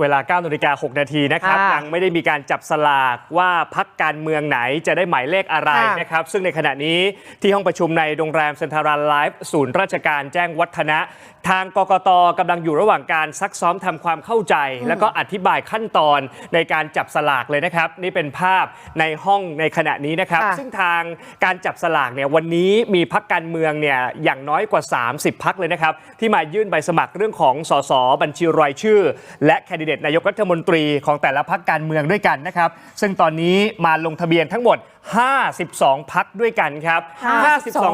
เวลา9นาฬิกา6นาทีนะครับค่ะยังไม่ได้มีการจับสลากว่าพักการเมืองไหนจะได้หมายเลขอะไรค่ะนะครับ ซึ่งในขณะนี้ที่ห้องประชุมในโรงแรมเซ็นทรัลไลฟ์ศูนย์ราชการแจ้งวัฒนะ ทางกกตกำลังอยู่ระหว่างการซักซ้อมทำความเข้าใจ แล้วก็อธิบายขั้นตอนในการจับสลากเลยนะครับ นี่เป็นภาพในห้องในขณะนี้นะครับ ค่ะ ซึ่งทางการจับสลากเนี่ยวันนี้มีพักการเมืองเนี่ยอย่างน้อยกว่า 30 พักเลยนะครับ ที่มายื่นใบสมัครเรื่องของสสบัญชีรายชื่อ และแคนดิเดตนายกรัฐมนตรีของแต่ละพักการเมืองด้วยกันนะครับ ซึ่งตอนนี้มาลงทะเบียนทั้งหมด 52 พักด้วยกันครับ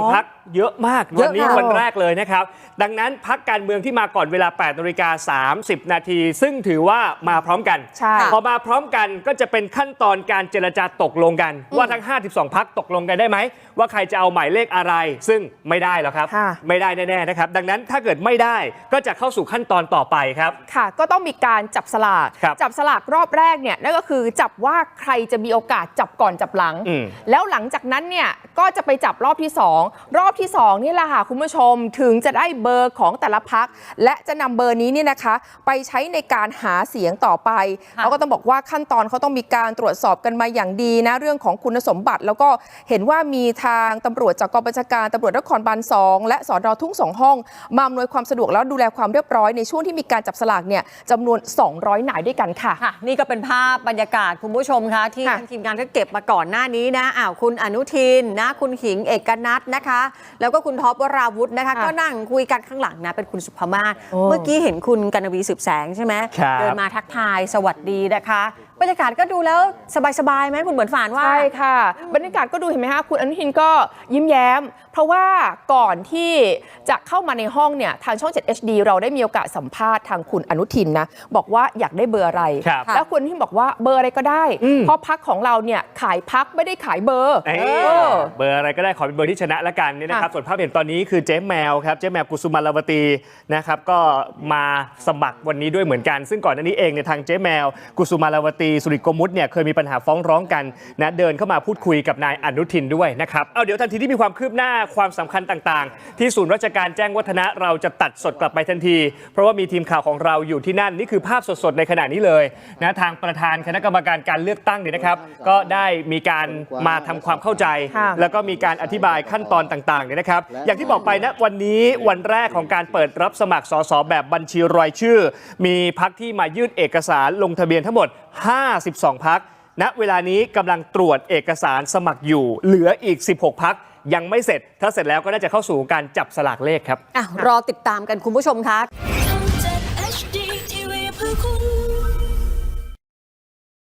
52 พัก เยอะมากเยวันอะนี้ค่ะวันแรกเลยนะครับ ดังนั้นพักการเมืองที่มาก่อนเวลา8นาฬิกา30 นาที ซึ่งถือว่ามาพร้อมกันใช่พอมาพร้อมกันก็จะเป็นขั้นตอนการเจรจาตกลงกัน ว่าทั้ง 52 พักตกลงกันได้ไหม ว่าใครจะเอาหมายเลขอะไร ซึ่งไม่ได้หรอกครับค่ะไม่ได้แน่ๆนะครับ ดังนั้นถ้าเกิดไม่ได้ก็จะเข้าสู่ขั้นตอนต่อไปครับค่ะ ก็ต้องมีการจับสลากครับจับสลากรอบแรกเนี่ยนั่นก็คือจับว่าใครจะมีโอกาสจับก่อนจับหลังอืมแล้วหลังจากนั้นเนี่ยก็จะไปจับรอบที่ 2 รอบที่ 2 นี่แหละค่ะ คุณผู้ชมถึงจะได้เบอร์ของแต่ละพัก และจะนำเบอร์นี้เนี่ยนะคะ ไปใช้ในการหาเสียงต่อไปแล้วก็ต้องบอกว่าขั้นตอนเขาต้องมีการตรวจสอบกันมาอย่างดีนะเรื่องของคุณสมบัติ แล้วก็เห็นว่ามีทางตำรวจจากกองบัญชาการตำรวจนครบาลสองและสอนอทุ่งสองห้อง มาอำนวยความสะดวกแล้วดูแลความเรียบร้อยในช่วงที่มีการจับสลากเนี่ยจำนวน 200นายด้วยกันค่ะค่ะนี่ก็เป็นภาพบรรยากาศคุณผู้ชมคะที่ค่ะทางทีมงานก็เก็บมาก่อนหน้านี้นะอ้าวคุณอนุทินนะ คุณขิงเอกนัทนะคะแล้วก็คุณท็อปวราวุธนะคะค่ะก็นั่งคุยกันข้างหลังนะ เป็นคุณสุภมาศโอ้เมื่อกี้เห็นคุณกันวีสืบแสงใช่ไหมครับเดินมาทักทายสวัสดีนะคะ บรรยากาศก็ดูแล้วสบายๆไหมคุณเหมือนฝานว่า ใช่ค่ะ บรรยากาศก็ดูเห็นไหมคะคุณอนุทินก็ยิ้มแย้ม เพราะว่าก่อนที่จะเข้ามาในห้องเนี่ยทางช่อง 7 HD เราได้มีโอกาสสัมภาษณ์ทางคุณอนุทินนะ บอกว่าอยากได้เบอร์อะไร ครับแล้วคุณอนุทินบอกว่าเบอร์อะไรก็ได้ อืม เพราะพักของเราเนี่ยขายพักไม่ได้ขายเบอร์เอ้ยเออ เบอร์อะไรก็ได้ขอเป็นเบอร์ที่ชนะละกันเนี่ยนะครับค่ะส่วนภาพเห็นตอนนี้คือเจ๊แมวครับเจ๊แมวกุสุมารวตีนะครับก็มาสมัครวันนี้ด้วยเหมือนกัน ซึ่งก่อนหน้านี้เองในยทางเจ๊แมวกุสุมารวตีสุริโกมุตเนี่ยเคยมีปัญหาฟ้องร้องกันนะเดินเข้ามาพูดคุยกับนายอนุทินด้วยนะครับเอาเดี๋ยวทันทีที่มีความคืบหน้าความสำคัญต่างๆ ที่ศูนย์ราชการแจ้งวัฒนะเราจะตัดสดกลับไปทันที เพราะว่ามีทีมข่าวของเราอยู่ที่นั่นนี่คือภาพสดๆในขณะนี้เลยนะทางประธานคณะกรรมการการเลือกตั้งเนี่ยนะครับ ก็ได้มีการมาทำความเข้าใจค่ะแล้วก็มีการอธิบายขั้นตอนต่างๆเนี่ยนะครับ อย่างที่บอกไปนะวันนี้วันแรกของการเปิดรับสมัครสสแบบบัญชีรายชื่อ มีพักที่มายื่นเอกสารลงทะเบียนทั้งหมด52 พักณเวลานี้กำลังตรวจเอกสารสมัครอยู่ เหลืออีก 16 พักยังไม่เสร็จ ถ้าเสร็จแล้วก็น่าจะเข้าสู่การจับสลากเลขครับ อะรอติดตามกันคุณผู้ชมคะ